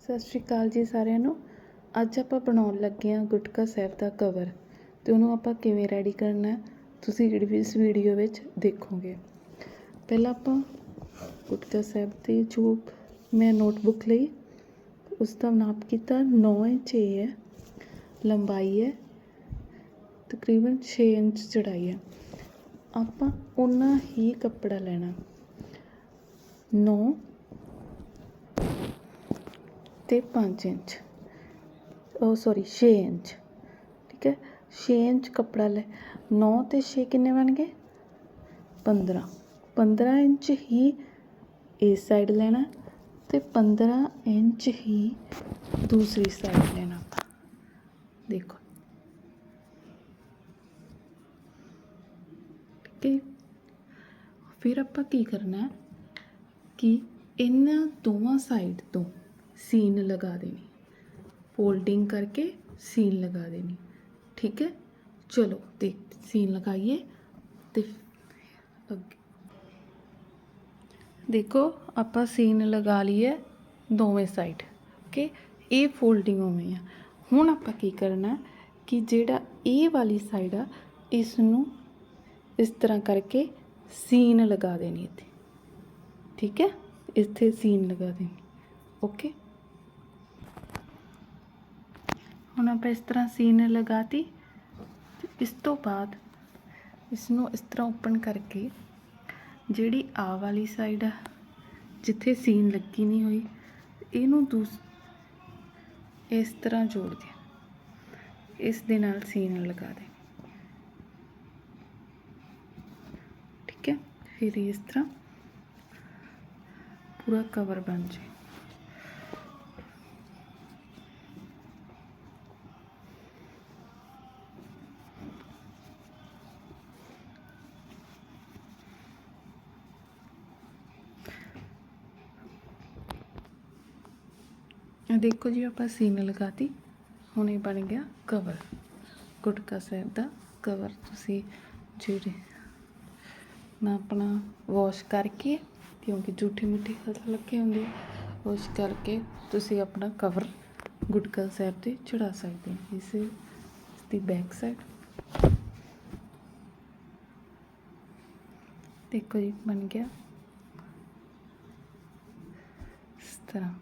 ਸਤਿ ਸ਼੍ਰੀ ਅਕਾਲ ਜੀ ਸਾਰਿਆਂ ਨੂੰ। ਅੱਜ ਆਪਾਂ ਬਣਾਉਣ ਲੱਗੇ ਹਾਂ ਗੁਟਕਾ ਸਾਹਿਬ ਦਾ ਕਵਰ ਤੇ ਉਹਨੂੰ ਆਪਾਂ ਕਿਵੇਂ ਰੈਡੀ ਕਰਨਾ ਤੁਸੀਂ ਜਿਹੜੀ ਇਸ ਵੀਡੀਓ ਵਿੱਚ ਦੇਖੋਗੇ। ਪਹਿਲਾਂ ਆਪਾਂ ਗੁਟਕਾ ਸਾਹਿਬ ਦੀ ਜੋ ਮੈਂ ਨੋਟਬੁੱਕ ਲਈ, ਉਸ ਦਾ ਨਾਪ ਕੀਤਾ 9 ਇੰਚ ਇਹ ਹੈ, ਲੰਬਾਈ ਹੈ, ਤਕਰੀਬਨ 6 ਇੰਚ ਚੜਾਈ ਹੈ। ਆਪਾਂ ਉਨਾ ਹੀ ਕੱਪੜਾ ਲੈਣਾ। 9 ਤੇ 5 ਇੰਚ। ਉਹ ਸੌਰੀ 6 ਇੰਚ। ਠੀਕ ਹੈ? 6 ਇੰਚ ਕੱਪੜਾ ਲੈ। 9 ਤੇ 6 ਕਿੰਨੇ ਬਣ ਗਏ? 15 15 ਇੰਚ ਹੀ ਇਸ ਸਾਈਡ ਲੈਣਾ ਤੇ 15 ਇੰਚ ਹੀ ਦੂਸਰੀ ਸਾਈਡ ਲੈਣਾ। ਆਪਾਂ ਦੇਖੋ। ਠੀਕ ਹੈ ਫਿਰ ਆਪਾਂ ਕੀ ਕਰਨਾ ਕਿ ਇਹਨਾਂ ਦੋਵਾਂ ਸਾਈਡ ਤੋਂ ਸੀਨ ਲਗਾ ਦੇਣੀ। ਫੋਲਡਿੰਗ ਕਰਕੇ ਸੀਨ ਲਗਾ ਦੇਣੀ। ਠੀਕ ਹੈ? ਚਲੋ ਦੇਖ ਸੀਨ ਲਗਾਈਏ ਤੇ ਅੱਗੇ। ਦੇਖੋ, ਆਪਾਂ ਸੀਨ ਲਗਾ ਲਈਏ ਦੋਵੇਂ ਸਾਈਡ ਓਕੇ ਇਹ ਫੋਲਡਿੰਗ ਹੋਵੇ ਆ। ਹੁਣ ਆਪਾਂ ਕੀ ਕਰਨਾ ਕਿ ਜਿਹੜਾ ਇਹ ਵਾਲੀ ਸਾਈਡ ਆ ਇਸ ਨੂੰ ਇਸ ਤਰ੍ਹਾਂ ਕਰਕੇ ਸੀਨ ਲਗਾ ਦੇਣੀ ਇੱਥੇ। ਠੀਕ ਹੈ? ਇੱਥੇ ਸੀਨ ਲਗਾ ਦੇਣੀ। ਓਕੇ ਹੁਣ ਆਪਾਂ ਇਸ ਤਰ੍ਹਾਂ ਸੀਨ ਲਗਾਤੀ ਤੇ ਇਸ ਤੋਂ ਬਾਅਦ ਇਸ ਨੂੰ ਇਸ ਤਰ੍ਹਾਂ ਓਪਨ ਕਰਕੇ ਜਿਹੜੀ ਆ ਵਾਲੀ ਸਾਈਡ ਆ, ਜਿੱਥੇ ਸੀਨ ਲੱਗੀ ਨਹੀਂ ਹੋਈ, ਇਹਨੂੰ ਦੂਸ, ਇਸ ਤਰ੍ਹਾਂ ਜੋੜ ਦੇ ਇਸ ਦੇ ਨਾਲ ਸੀਨ ਲਗਾ ਦੇ। ਠੀਕ ਹੈ? ਫਿਰ ਇਸ ਤਰ੍ਹਾਂ ਪੂਰਾ ਕਵਰ ਬਣ ਜਾਏ। ਦੇਖੋ ਜੀ, ਆਪਾਂ ਸੀਨ ਲਗਾਤੀ। ਹੁਣ ਇਹ ਬਣ ਗਿਆ ਕਵਰ ਗੁਟਕਾ ਸਾਹਿਬ ਦਾ ਕਵਰ ਤੁਸੀਂ ਜਿਹੜੇ ਨਾ ਆਪਣਾ ਵਾਸ਼ ਕਰਕੇ, ਕਿਉਂਕਿ ਝੂਠੀ ਮਿੱਠੀ ਹੱਥ ਲੱਗੇ ਹੁੰਦੇ ਵਾਸ਼ ਕਰਕੇ ਤੁਸੀਂ ਆਪਣਾ ਕਵਰ ਗੁਟਕਾ ਸਾਹਿਬ ਤੇ ਚੜਾ ਸਕਦੇ ਹੋ। ਇਸ ਦੀ ਬੈਕ ਸਾਈਡ ਦੇਖੋ ਜੀ, ਬਣ ਗਿਆ। ਇਸ ਤਰ੍ਹਾਂ।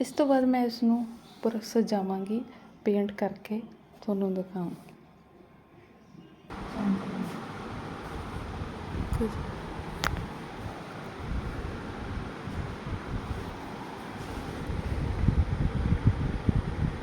ਇਸ ਤੋਂ ਬਾਅਦ ਮੈਂ ਇਸ ਨੂੰ ਪੂਰਾ ਸਜਾਵਾਂਗੀ ਪੇਂਟ ਕਰਕੇ ਤੁਹਾਨੂੰ ਦਿਖਾਵਾਂਗੀ